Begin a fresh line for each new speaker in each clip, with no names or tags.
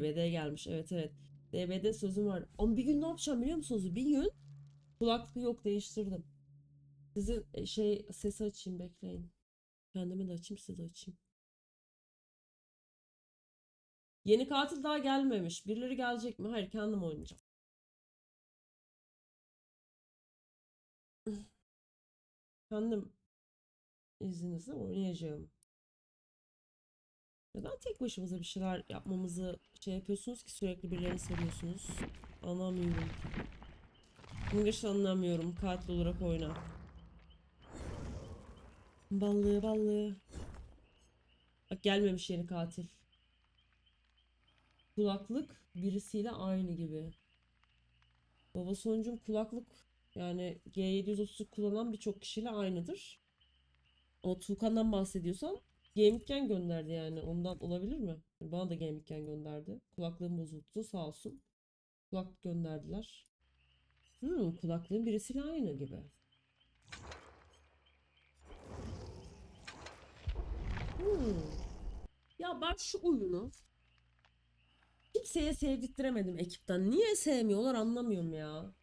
DBD gelmiş. Evet evet. DBD sözüm var. Ama bir gün ne yapacağım biliyor musunuz? Bir gün kulaklığı yok değiştirdim. Sizin e, şey sesi açayım bekleyin. Kendime de açayım size de açayım. Yeni katil daha gelmemiş. Birileri gelecek mi? Hayır kendim oynayacağım. Kendim izninizle oynayacağım. Neden tek başımıza bir şeyler yapmamızı şey yapıyorsunuz ki sürekli birilerini soruyorsunuz? Anlamıyorum. Bunu anlamıyorum. Katil olarak oyna. Ballı ballı. Bak gelmemiş yeni katil. Kulaklık birisiyle aynı gibi. Baba sonucum kulaklık yani G730'u kullanan birçok kişiyle aynıdır. Ama Tuğkan'dan bahsediyorsan Gaming'ken gönderdi yani. Ondan olabilir mi? Bana da Gaming'ken gönderdi. Kulaklığım bozuldu sağ olsun. Kulaklık gönderdiler. Hmm, kulaklığın birisiyle aynı gibi. Hmm. Ya ben şu oyunu kimseye sevdirttiremedim ekipten. Niye sevmiyorlar anlamıyorum ya.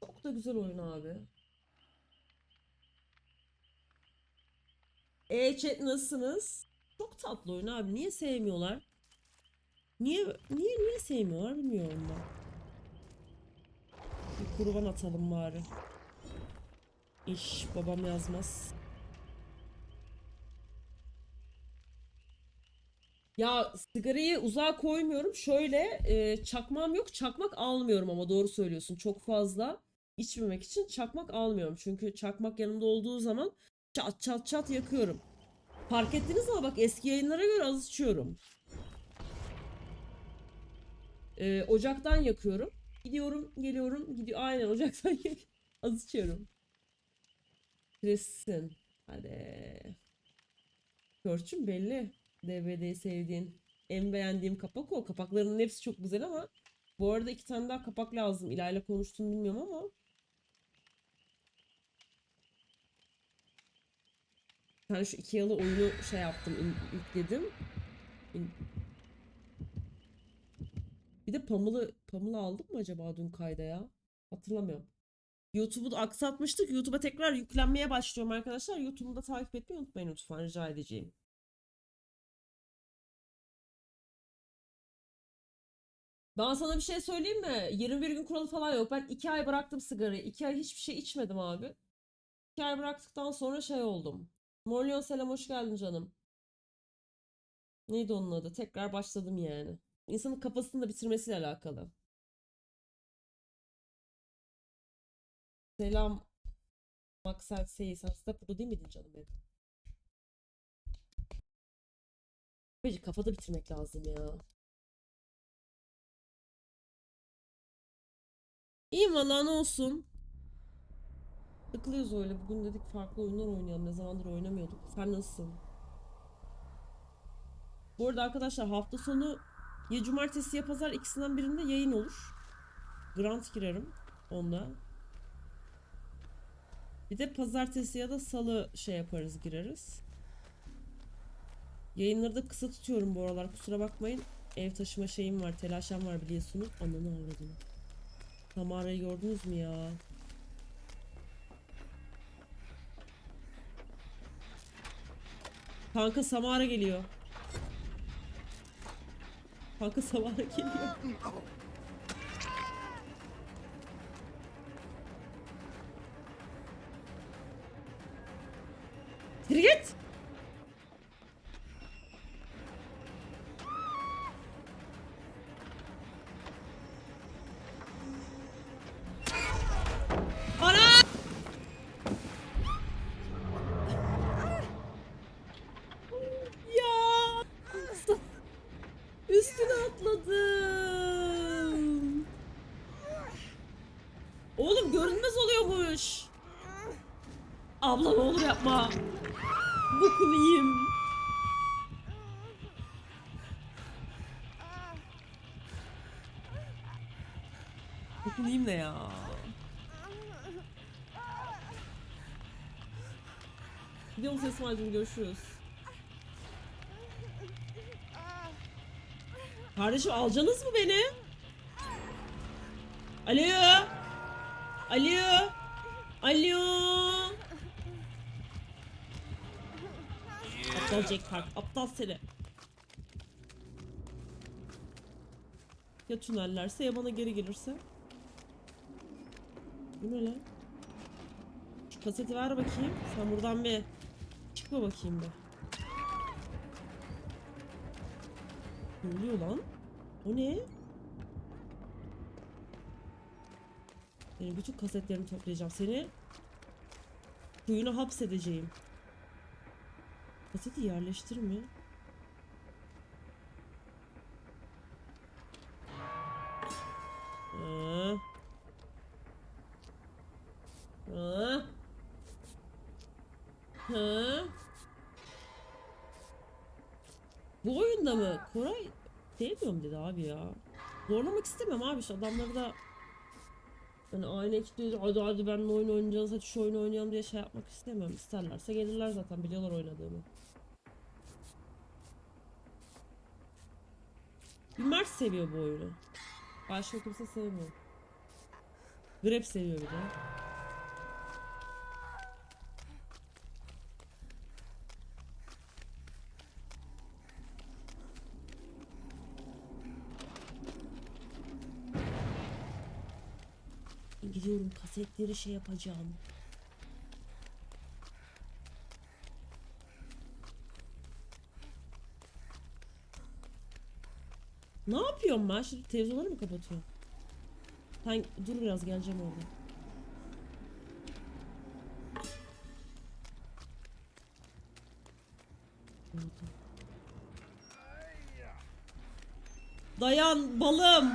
Çok da güzel oyun abi. E chat nasılsınız? Çok tatlı oyun abi. Niye sevmiyorlar? Niye niye niye sevmiyorlar bilmiyorum ben. Bir kurban atalım bari. İş babam yazmaz. Ya sigarayı uzağa koymuyorum. Şöyle e, çakmağım yok. Çakmak almıyorum ama doğru söylüyorsun. Çok fazla içmemek için çakmak almıyorum. Çünkü çakmak yanımda olduğu zaman çat çat çat yakıyorum. Fark ettiniz mi? Bak eski yayınlara göre az içiyorum. E, ocaktan yakıyorum. Gidiyorum, geliyorum, gidiyor. Aynen ocaktan yak az içiyorum. Kristin. Hadi. Görçün belli. DVD'yi sevdiğin. En beğendiğim kapak o. Kapaklarının hepsi çok güzel ama bu arada iki tane daha kapak lazım. İlayla konuştuğunu bilmiyorum ama. Ben şu iki yalı oyunu şey yaptım, yükledim. Bir de Pamela, Pamela aldık mı acaba dün kayda ya? Hatırlamıyorum. YouTube'u da aksatmıştık. YouTube'a tekrar yüklenmeye başlıyorum arkadaşlar. YouTube'u da takip etmeyi unutmayın lütfen rica edeceğim. Ben sana bir şey söyleyeyim mi? 21 gün kuralı falan yok. Ben 2 ay bıraktım sigarayı. 2 ay hiçbir şey içmedim abi. 2 ay bıraktıktan sonra şey oldum. Morlion selam hoş geldin canım. Neydi onun adı? Tekrar başladım yani. İnsanın kafasını da bitirmesiyle alakalı. Selam. Maksat Seyis. Sen Stepper'da değil miydin canım benim? Bence kafada bitirmek lazım ya. İyiyim valla olsun. Sıkılıyoruz öyle. Bugün dedik farklı oyunlar oynayalım. Ne zamandır oynamıyorduk. Sen nasılsın? Bu arada arkadaşlar hafta sonu ya cumartesi ya pazar ikisinden birinde yayın olur. Grant girerim onda. Bir de pazartesi ya da salı şey yaparız gireriz. Yayınları da kısa tutuyorum bu aralar kusura bakmayın. Ev taşıma şeyim var telaşem var biliyorsunuz. Ananı avradım. Tamara'yı gördünüz mü ya? Kanka Samara geliyor. Kanka Samara geliyor. Üstüne atladım. Oğlum görünmez oluyormuş. Abla ne olur yapma. Bokunu yiyeyim. Bokunu yiyeyim ne ya? Gidiyorum ses Görüşürüz. Kardeşim alacaksınız mı beni? Alo. Alo. Alo. Aptal Jack Park. Aptal seni. Ya tünellerse ya bana geri gelirse. Bu ne lan? Şu kaseti ver bakayım. Sen buradan bir çıkma bakayım bir. Ne oluyor lan? O ne? Benim bütün kasetlerimi toplayacağım. Seni kuyuna hapsedeceğim. Kaseti yerleştirme. Bu oyunda mı? Koray sevmiyorum dedi abi ya. Zorlamak istemem abi şu adamları da hani aynı ekiple hadi hadi benimle oyun oynayacağız hadi şu oyunu oynayalım diye şey yapmak istemem. İsterlerse gelirler zaten biliyorlar oynadığımı. Bir Mert seviyor bu oyunu. Başka kimse sevmiyor. Grep seviyor bir de. Gidiyorum kasetleri şey yapacağım. Ne yapıyorum ben? Şimdi televizyonları mı kapatıyorum? Sen dur biraz geleceğim orada. Dayan balım.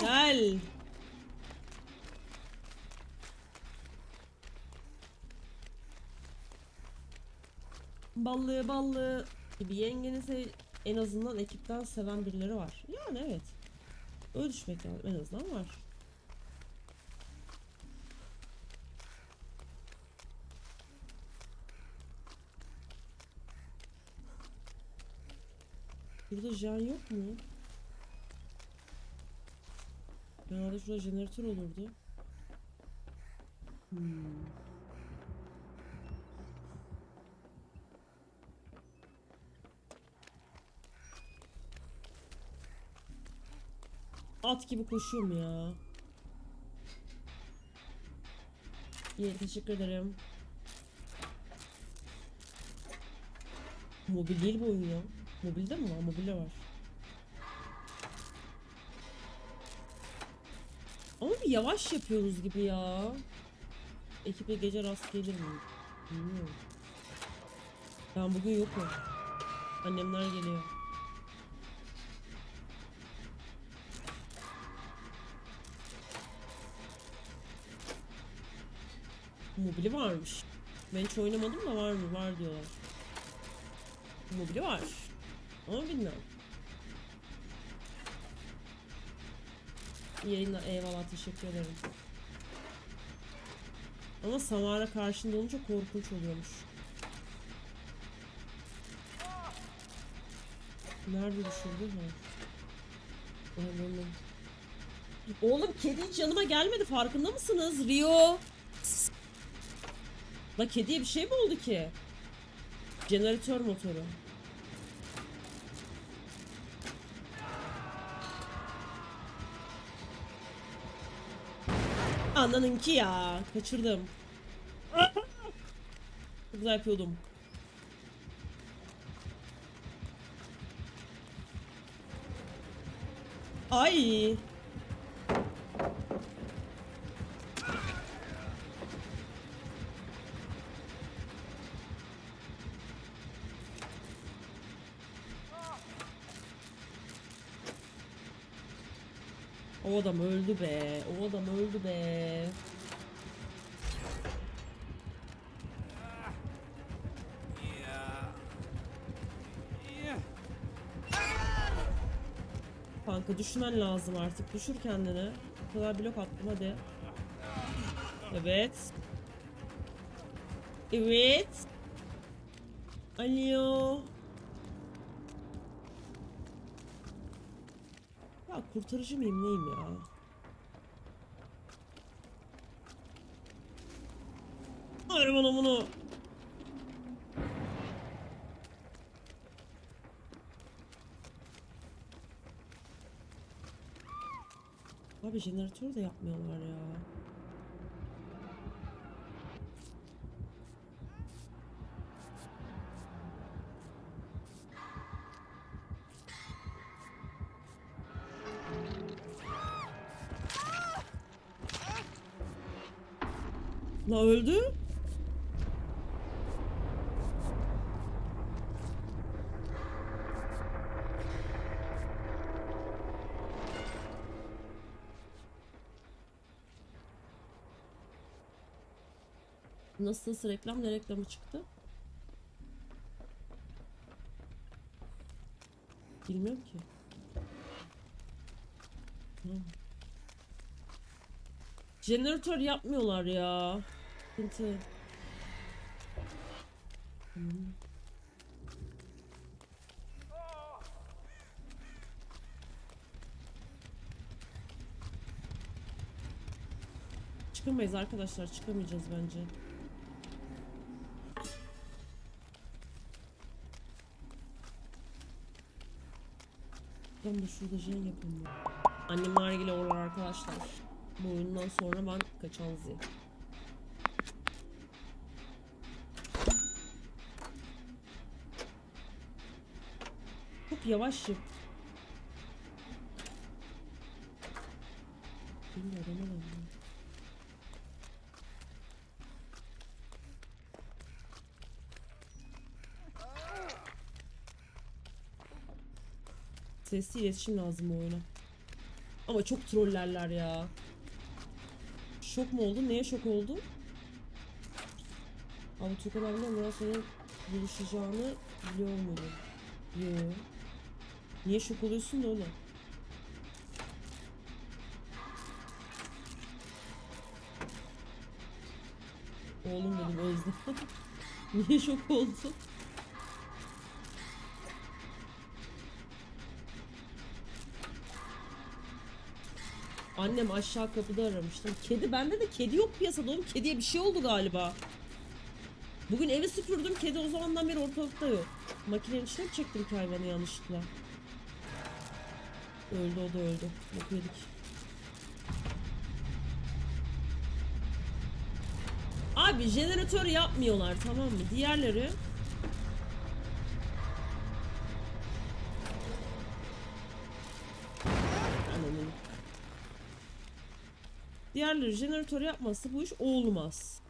Gel. Ballı ballı. Bir yengenizi en azından ekipten seven birileri var. Yani evet. Öyle düşmek lazım. En azından var. Burada jen yok mu? Genelde şurada jeneratör olurdu. Hmm. At gibi koşuyorum ya. İyi teşekkür ederim. Mobil değil bu oyun ya. Mobilde mi var? Mobilde var. Ama bir yavaş yapıyoruz gibi ya. Ekibe gece rast gelir mi? Bilmiyorum. Ben bugün yokum. Annemler geliyor. Mobili varmış. Ben hiç oynamadım da var mı? Var diyorlar. Mobili var. Ama bilmem. İyi Yayınla eyvallah teşekkür ederim. Ama Samara karşında olunca korkunç oluyormuş. Nerede düşürdü mü? Oğlum kedi hiç yanıma gelmedi farkında mısınız? Rio. La kediye bir şey mi oldu ki? Jeneratör motoru. Ananınki ya. Kaçırdım. Çok güzel yapıyordum. Ay. O adam öldü be. O adam öldü be. Kanka düşmen lazım artık. Düşür kendini. Bu kadar blok attım hadi. Evet. Evet. Alo. Ya kurtarıcı mıyım neyim ya? Hayır bana bunu. Abi jeneratör de yapmıyorlar ya. La öldü. Nasıl nasıl reklam ne reklamı çıktı? Bilmiyorum ki. Jeneratör yapmıyorlar ya. Sıkıntı. Çıkamayız arkadaşlar. Çıkamayacağız bence. Ben de şurada jen yapayım. ya. Annem nargile olur arkadaşlar. Bu oyundan sonra ben kaçan zil. Yavaş yap. Bilmiyorum ama. Sesli iletişim lazım bu oyuna. Ama çok trollerler ya. Şok mu oldu? Neye şok oldu? Abi Tukan abla ondan sonra buluşacağını biliyor muydun? Yo. Niye şok oluyorsun da oğlum? Oğlum dedim yüzden. Niye şok oldu? Annem aşağı kapıda aramıştım. Kedi bende de kedi yok piyasada oğlum. Kediye bir şey oldu galiba. Bugün evi süpürdüm. Kedi o zamandan beri ortalıkta yok. Makinenin içine çektim hayvanı yanlışlıkla? Öldü o da öldü. Bok yedik. Abi jeneratör yapmıyorlar tamam mı? Diğerleri. Diğerleri jeneratör yapmazsa bu iş olmaz.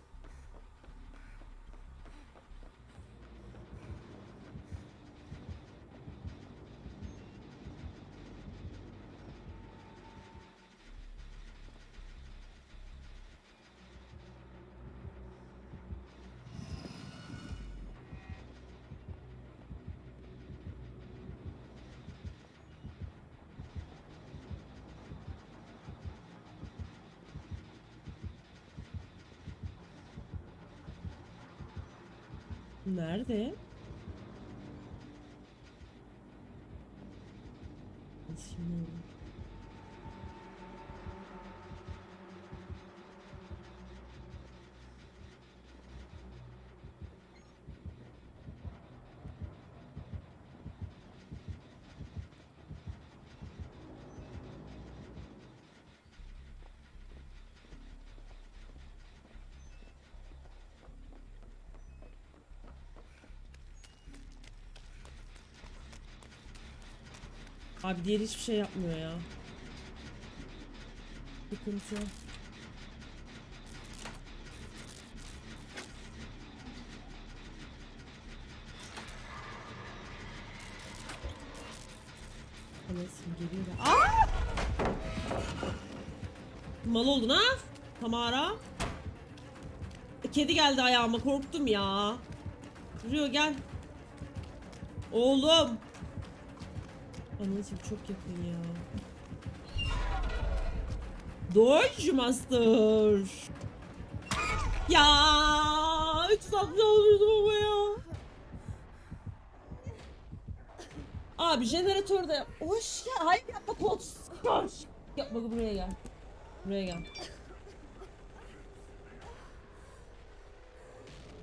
Nerede? Şimdi Abi diğer hiçbir şey yapmıyor ya. Sıkıntı. Anasını geliyor da. Aa! Mal oldun ha? Tamara. E, Kedi geldi ayağıma korktum ya. Rio gel. Oğlum. Anneciğim çok yakın ya. Dodge Master. Ya, hiç tatlı olurdum ama ya. Abi jeneratörde hoş ya hayır yapma kolsuz. Koş. Bak buraya gel. Buraya gel.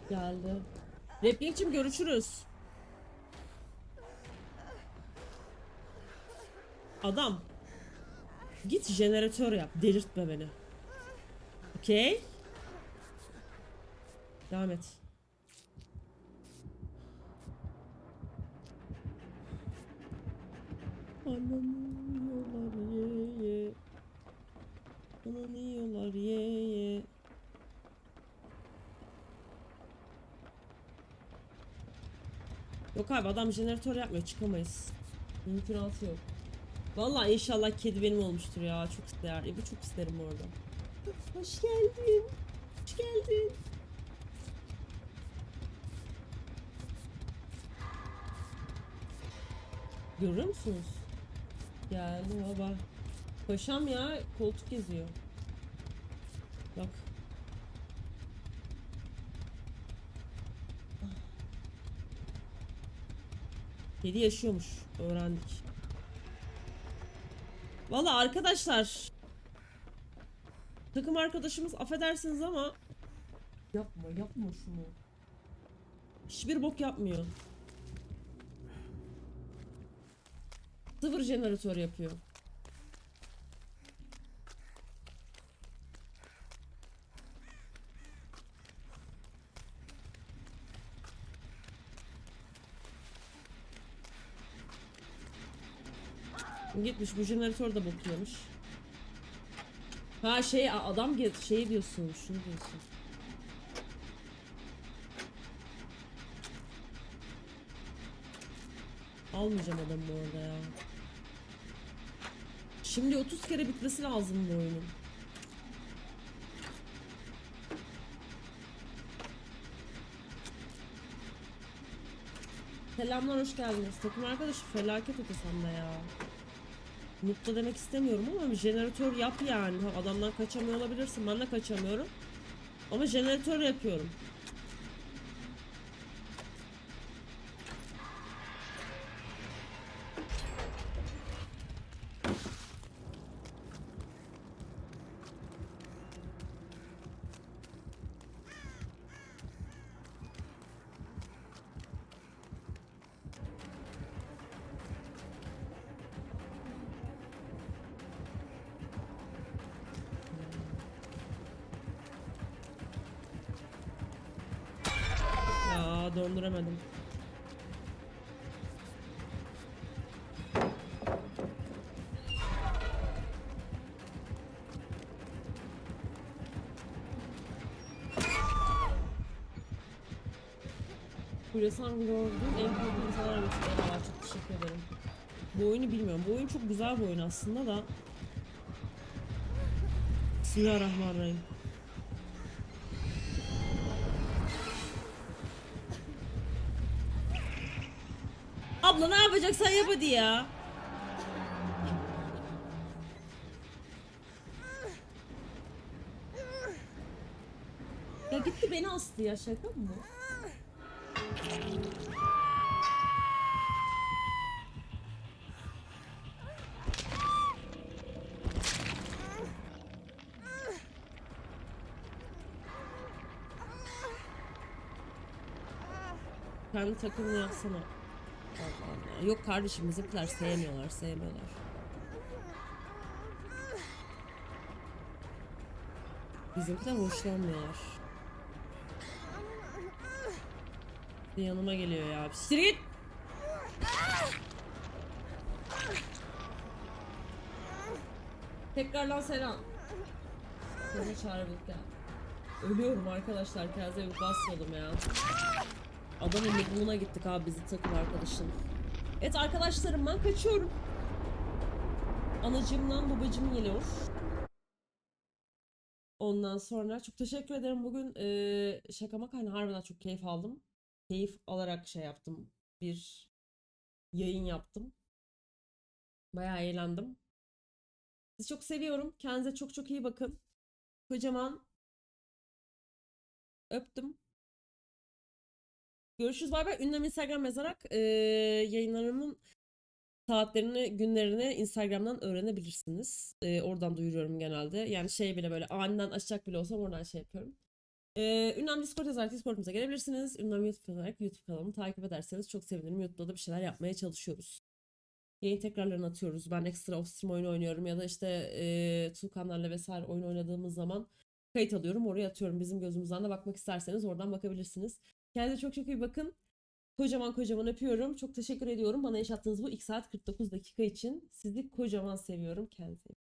Geldi. Replikçim görüşürüz. Adam. Git jeneratör yap. Delirtme beni. Okey. Devam et. Ananı yiyorlar ye ye. Ananı yiyorlar ye ye. Yok abi adam jeneratör yapmıyor çıkamayız. Mümkünatı yok. Vallahi inşallah kedi benim olmuştur ya. Çok ister. E, bu çok isterim orada. Hoş geldin. Hoş geldin. Görüyor musunuz? Geldi baba. Paşam ya koltuk geziyor. Bak. Kedi yaşıyormuş. Öğrendik. Valla arkadaşlar. Takım arkadaşımız affedersiniz ama yapma yapma şunu. Hiçbir bok yapmıyor. Sıfır jeneratör yapıyor. Gitmiş bu jeneratör de bakıyormuş. Ha şey adam şey diyorsun şunu diyorsun. Almayacağım adamı bu arada ya. Şimdi 30 kere bitmesi lazım bu oyunun. Selamlar hoş geldiniz. Takım arkadaşı felaket öte sende ya. Mutlu demek istemiyorum ama bir jeneratör yap yani. Adamdan kaçamıyor olabilirsin. Ben de kaçamıyorum. Ama jeneratör yapıyorum. Ya döndüremedim. Kulesan gördüğüm en büyük insanlar arasında Eyvallah çok teşekkür ederim. Bu oyunu bilmiyorum. Bu oyun çok güzel bir oyun aslında da. Bismillahirrahmanirrahim. Yapacaksan yap hadi ya. Ya gitti beni astı ya şaka mı? bu? Kendi takımını yapsana. Yok kardeşim bizimkiler sevmiyorlar, sevmiyorlar. Bizimkiler hoşlanmıyorlar. Bir yanıma geliyor ya. Siktir git. Tekrardan selam. Sana çağırdık ya. Ölüyorum arkadaşlar. Kendinize bir basmadım ya. Adamın mikrofonuna gittik abi bizi takım arkadaşın. Evet arkadaşlarım ben kaçıyorum. Anacığımdan babacığım geliyor. Ondan sonra çok teşekkür ederim. Bugün eee şaka maka hani harbiden çok keyif aldım. Keyif alarak şey yaptım. Bir yayın yaptım. Bayağı eğlendim. Sizi çok seviyorum. Kendinize çok çok iyi bakın. Kocaman öptüm. Görüşürüz bay bay. Ünlem Instagram yazarak eee, yayınlarımın saatlerini, günlerini Instagram'dan öğrenebilirsiniz. Ee, oradan duyuruyorum genelde. Yani şey bile böyle aniden açacak bile olsam oradan şey yapıyorum. Ee, Ünlem Discord yazarak Discord'umuza gelebilirsiniz. Ünlem YouTube yazarak YouTube kanalımı takip ederseniz çok sevinirim. YouTube'da da bir şeyler yapmaya çalışıyoruz. Yayın tekrarlarını atıyoruz. Ben ekstra off-stream oyunu oynuyorum ya da işte e, Tuğkanlarla vesaire oyun oynadığımız zaman kayıt alıyorum. Oraya atıyorum. Bizim gözümüzden de bakmak isterseniz oradan bakabilirsiniz. Kendinize çok çok iyi bakın. Kocaman kocaman öpüyorum. Çok teşekkür ediyorum bana yaşattığınız bu 2 saat 49 dakika için. Sizi kocaman seviyorum. Kendinize.